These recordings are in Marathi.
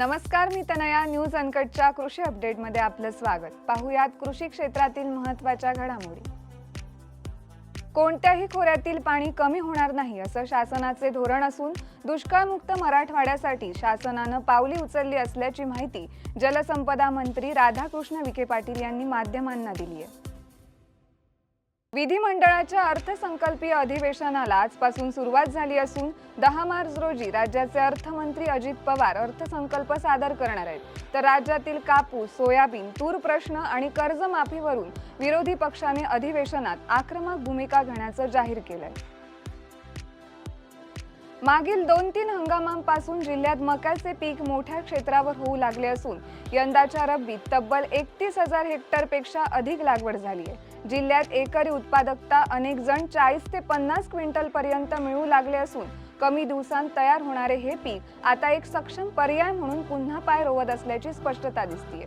नमस्कार मी तनया. न्यूज अनकटच्या कृषी अपडेटमध्ये आपलं स्वागत. पाहुयात कृषी क्षेत्रातील महत्त्वाच्या घडामोडी. कोणत्याही खोऱ्यातील पाणी कमी होणार नाही असं शासनाचे धोरण असून दुष्काळमुक्त मराठवाड्यासाठी शासनानं पावली उचलली असल्याची माहिती जलसंपदा मंत्री राधाकृष्ण विखे पाटील यांनी माध्यमांना दिली आहे. विधिमंडळाच्या अर्थसंकल्पीय अधिवेशनाला आजपासून सुरुवात झाली असून दहा मार्च रोजी राज्याचे अर्थमंत्री अजित पवार अर्थसंकल्प सादर करणार आहेत. तर राज्यातील कापूस सोयाबीन तूर प्रश्न आणि कर्जमाफीवरून विरोधी पक्षाने अधिवेशनात आक्रमक भूमिका घेण्याचं जाहीर केलंय. मागील दोन तीन हंगामांपासून जिल्ह्यात मक्याचे पीक मोठ्या क्षेत्रावर होऊ लागले असून यंदाच्या रब्बीत तब्बल एकतीस हजार हेक्टरपेक्षा अधिक लागवड झाली आहे. जिल्ह्यात एकरी उत्पादकता अनेक जण चाळीस ते पन्नास क्विंटल पर्यंत मिळू लागले असून कमी दिवसांत तयार होणारे हे पीक आता एक सक्षम पर्याय म्हणून पुन्हा पाय रोवत असल्याची स्पष्टता दिसतीये.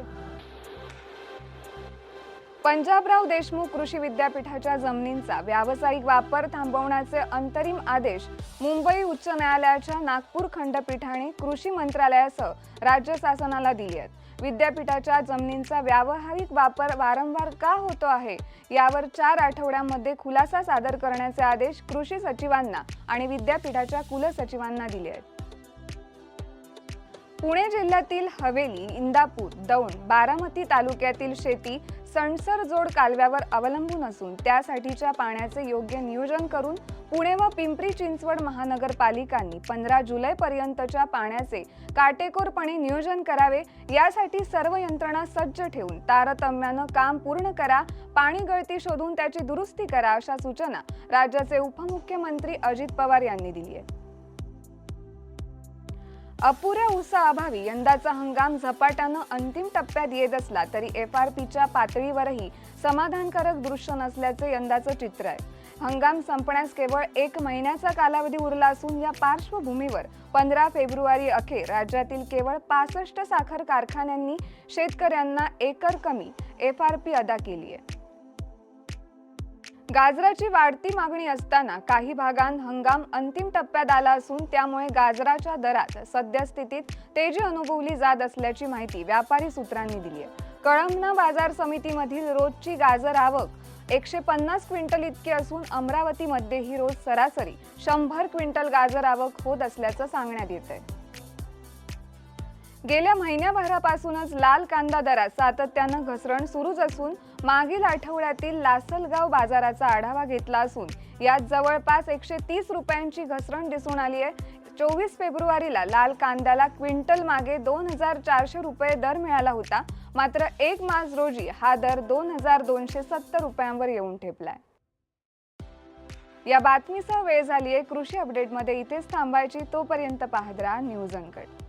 पंजाबराव देशमुख कृषी विद्यापीठाच्या जमिनींचा व्यावसायिक वापर थांबवण्याचे अंतरिम आदेश मुंबई उच्च न्यायालयाच्या नागपूर खंडपीठाने कृषी मंत्रालयासह राज्य शासनाला दिले आहेत. विद्यापीठाच्या जमिनींचा व्यावहारिक वापर वारंवार का होतो आहे यावर चार आठवड्यामध्ये खुलासा सादर करण्याचे आदेश कृषी सचिवांना आणि विद्यापीठाच्या कुलसचिवांना दिले आहेत. पुणे जिल्ह्यातील हवेली इंदापूर दौंड बारामती तालुक्यातील शेती सणसर जोड कालव्यावर अवलंबून असून त्यासाठीच्या पाण्याचे योग्य नियोजन करून पुणे व पिंपरी चिंचवड महानगरपालिकांनी पंधरा जुलैपर्यंतच्या पाण्याचे काटेकोरपणे नियोजन करावे यासाठी सर्व यंत्रणा सज्ज ठेवून तारतम्यानं काम पूर्ण करा पाणी गळती शोधून त्याची दुरुस्ती करा अशा सूचना राज्याचे उपमुख्यमंत्री अजित पवार यांनी दिली आहे अपुऱ्या उसाअभावी यंदाचा हंगाम झपाट्यानं अंतिम टप्प्यात येत असला तरी एफ आर पीच्या पातळीवरही समाधानकारक दृश्य नसल्याचे यंदाचं चित्र आहे. हंगाम संपण्यास केवळ एक महिन्याचा कालावधी उरला असून या पार्श्वभूमीवर पंधरा फेब्रुवारी अखेर राज्यातील केवळ पासष्ट साखर कारखान्यांनी शेतकऱ्यांना एकर कमी एफ आर पी अदा केली आहे. गाजराची वाढती मागणी असताना काही भागांत हंगाम अंतिम टप्प्यात आला असून त्यामुळे गाजराच्या दरात सद्यस्थितीत तेजी अनुभवली जात असल्याची माहिती व्यापारी सूत्रांनी दिली आहे. कळमना बाजार समितीमधील रोजची गाजर आवक एकशे पन्नास क्विंटल इतकी असून अमरावतीमध्येही रोज सरासरी शंभर क्विंटल गाजर आवक होत असल्याचं सांगण्यात येत आहे गेल्या महिन्याभरापासूनच लाल कांदा दरात सातत्यानं घसरण सुरूच असून मागील आठवड्यातील लासलगाव बाजाराचा आढावा घेतला असून यात जवळपास एकशे तीस रुपयांची घसरण दिसून आली आहे. चोवीस फेब्रुवारीला लाल कांद्याला क्विंटल मागे दोन हजार चारशे रुपये दर मिळाला होता. मात्र एक मार्च रोजी हा दर दोन हजार दोनशे सत्तर रुपयांवर येऊन ठेपलाय. या बातमीसह वेळ झाली आहे कृषी अपडेटमध्ये इथेच थांबायची. तोपर्यंत पाहत राहा न्यूज अनकट